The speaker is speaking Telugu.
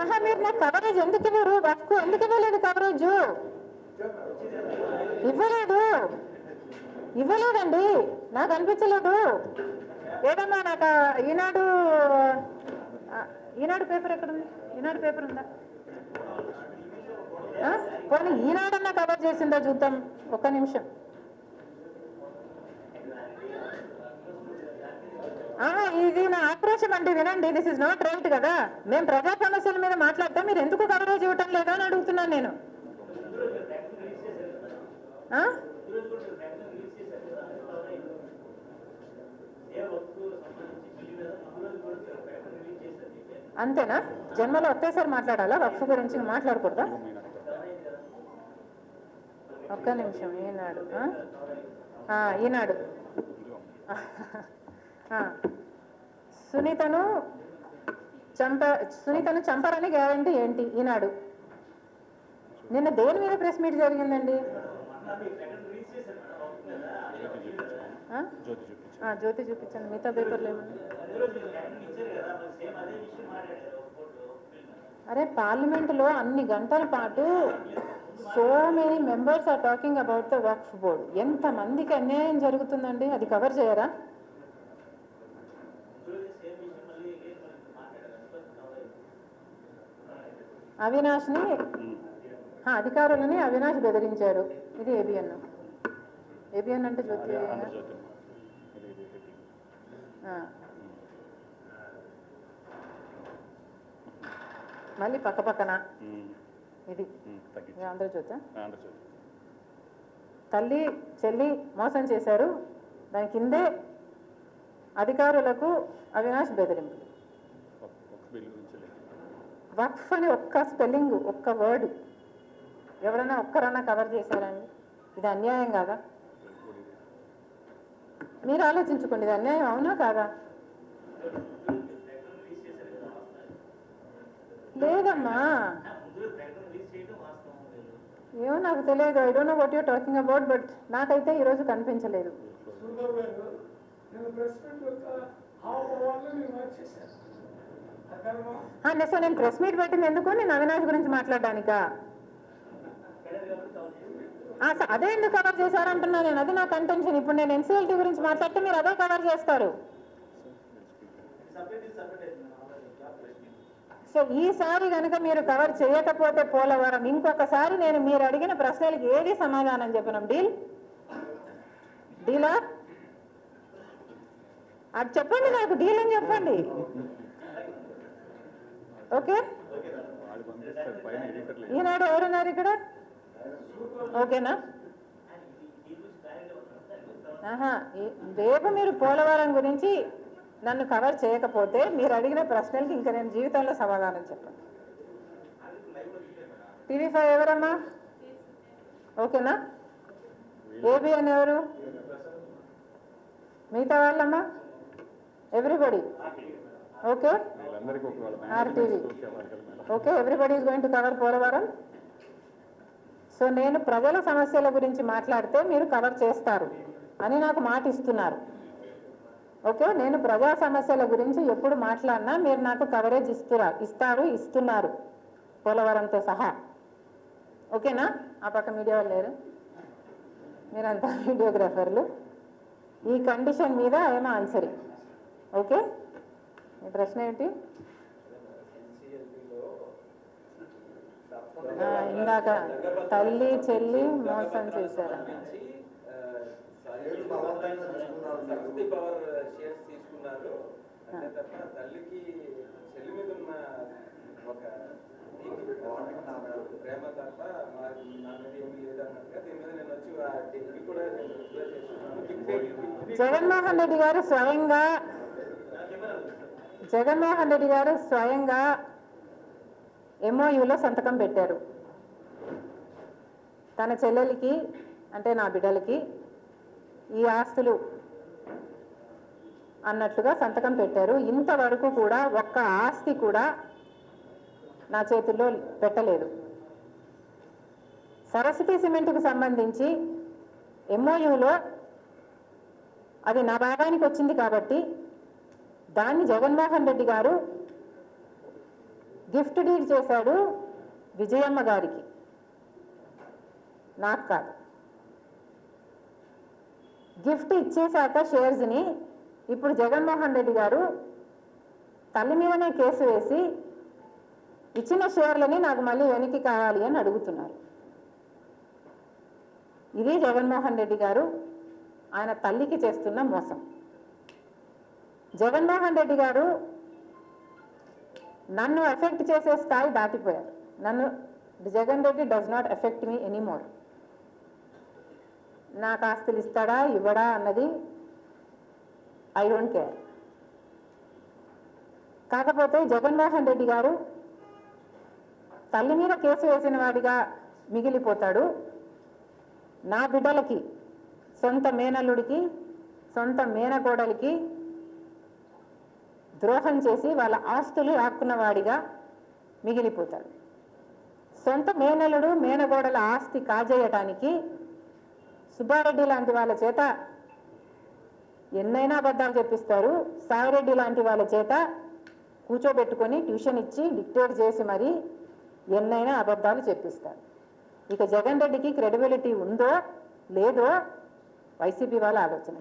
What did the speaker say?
ఆహా మీరు నాకు కవరేజ్ ఎందుకు ఇవ్వరు వర్క్ ఎందుకు ఇవ్వలేదు కవరేజ్ ఇవ్వలేదు. ఇవ్వలేదండి. నాకు అనిపించలేదు. ఏదమ్మా నాకు ఈనాడు ఈనాడు పేపర్ ఎక్కడ ఉంది ఈనాడు పేపర్ ఉందా? ఆ? పోనీ ఈనాడన్నా కవర్ చేసిందా చూద్దాం. ఒక్క నిమిషం. నా వినండి దిస్ ఇస్ నాట్ రైట్ కదా. మేము ప్రజా సమస్యల మీద మాట్లాడతాం మీరు ఎందుకు కవరేజ్ ఇవ్వటం లేదా అని అడుగుతున్నాను నేను. ఆ? అంతేనా? జన్మలో ఒకేసారి మాట్లాడాలా? వక్ఫ్ గురించి మాట్లాడకూడదా? ఒక్క నిమిషం ఈనాడు ఆ? ఈనాడు. సునీతను చంప సునీతను చంపరని గ్యారంటీ ఏంటి? ఈనాడు. నిన్న దేని మీద ప్రెస్ మీట్ జరిగిందండి? జ్యోతి చూపించండి. మిగతా పేపర్లు ఏమన్నా అరే పార్లమెంట్లో అన్ని గంటల పాటు so many members are talking about the Waqf board ఎంత మందికి అన్యాయం జరుగుతుందండి? అది కవర్ చేయరా? అవినాష్ని అధికారులని అవినాష్ బెదిరించాడు ఇది ఏబిఎన్. ఏబిఎన్ అంటే జ్యోతి. మళ్ళీ పక్క పక్కన. ఇది. ఆంధ్రజ్యోతి. తల్లి చెల్లి మోసం చేశారు. దాని కిందే అధికారులకు అవినాష్ బెదిరింపు ఒక ఒక బిల్లు గురించి లేదు. వక్ఫ్ అని ఒక్క స్పెల్లింగ్ ఒక్క వర్డ్ ఎవరైనా ఒక్కరన్నా కవర్ చేశారండి. ఇది అన్యాయం కాదా? మీరు ఆలోచించుకోండి ఇది అన్యాయం అవునా కాదా? లేదమ్మా. ఏమో నాకు తెలియదు. I don't know what your talking about but నాకైతే ఈరోజు కనిపించలేదు. సో నేను ప్రెస్ మీట్ పెట్టింది ఎందుకు? నేను అవినాష్ గురించి మాట్లాడడానికా? అదే ఎందుకు కవర్ చేశారంటున్నా నేను? అది నా కంటెన్షన్ ఇప్పుడు నేను ఎన్సీఎల్టీ గురించి మాట్లాడితే మీరు అదే కవర్ చేస్తారు. సో ఈసారి కనుక మీరు కవర్ చేయకపోతే పోలవరం. ఇంకొకసారి నేను మీరు అడిగిన ప్రశ్నలకు ఏది సమాధానం చెప్పినాం? డీల్? డీలా? అది చెప్పండి నాకు. డీల్ అని చెప్పండి. ఓకే? ఈనాడు ఎవరున్నారు ఇక్కడ? ఓకేనా? ఆహా రేపు మీరు పోలవరం గురించి నన్ను కవర్ చేయకపోతే మీరు అడిగిన ప్రశ్నలకి ఇంకా నేను జీవితంలో సమాధానం చెప్పండి టీవీ ఫైవ్ ఎవరమ్మా? ఓకేనా? ఏబిఎన్ ఎవరు? మిగతా వాళ్ళమ్మా? Everybody? Okay. RTV. Okay everybody is going to cover Polavaram. So నేను ప్రజల సమస్యల గురించి మాట్లాడితే మీరు కవర్ చేస్తారు అని నాకు మాట ఇస్తున్నారు ఓకే నేను ప్రజా సమస్యల గురించి ఎప్పుడు మాట్లాడినా మీరు నాకు కవరేజ్ ఇస్తురా ఇస్తారు ఇస్తున్నారు పోలవరంతో సహా. ఓకేనా? ఆ పక్క మీడియా వాళ్ళు లేరు. మీరంతా వీడియోగ్రాఫర్లు ఈ కండిషన్ మీద ఏమో ఆన్సర్ ఓకే? మీ ప్రశ్న ఏంటి? ఇందాక తల్లి చెల్లి మోసం చేశారు? జగన్మోహన్ రెడ్డి గారు స్వయంగా జగన్మోహన్ రెడ్డి గారు స్వయంగా ఎంఓయూలో సంతకం పెట్టారు. తన చెల్లెలికి అంటే నా బిడ్డలకి ఈ ఆస్తులు అన్నట్లుగా సంతకం పెట్టారు. ఇంతవరకు కూడా ఒక్క ఆస్తి కూడా నా చేతుల్లో పెట్టలేదు. సరస్వతి సిమెంట్కు సంబంధించి ఎంఓయూలో అది నా భాగానికి వచ్చింది కాబట్టి దాన్ని జగన్మోహన్ రెడ్డి గారు గిఫ్ట్ డీడ్ చేశాడు విజయమ్మ గారికి. నాకు కాదు. గిఫ్ట్ ఇచ్చేశాక షేర్స్ని ఇప్పుడు జగన్మోహన్ రెడ్డి గారు తల్లి మీదనే కేసు వేసి ఇచ్చిన షేర్లని నాకు మళ్ళీ వెనక్కి కావాలి అని అడుగుతున్నారు. ఇది జగన్మోహన్ రెడ్డి గారు ఆయన తల్లికి చేస్తున్న మోసం. జగన్మోహన్ రెడ్డి గారు నన్ను ఎఫెక్ట్ చేసే స్థాయి దాటిపోయారు. నన్ను Jagan Reddy does not effect me anymore నాకు ఆస్తులు ఇస్తాడా ఇవ్వడా అన్నది ఐ డోంట్ కేర్ కాకపోతే జగన్మోహన్ రెడ్డి గారు తల్లి మీద కేసు వేసిన వాడిగా మిగిలిపోతాడు. నా బిడ్డలకి సొంత మేనల్లుడికి సొంత మేనకోడలికి ద్రోహం చేసి వాళ్ళ ఆస్తులు ఆక్కున్నవాడిగా మిగిలిపోతాడు. సొంత మేనలుడు మేనగోడల ఆస్తి కాజేయటానికి సుబ్బారెడ్డి లాంటి వాళ్ళ చేత ఎన్నైనా అబద్ధాలు చెప్పిస్తారు. సాయిరెడ్డి లాంటి వాళ్ళ చేత కూర్చోబెట్టుకొని ట్యూషన్ ఇచ్చి డిక్టేట్ చేసి మరి ఎన్నైనా అబద్ధాలు చెప్పిస్తారు. ఇక జగన్ రెడ్డికి క్రెడిబిలిటీ ఉందో లేదో వైసీపీ వాళ్ళు ఆలోచన.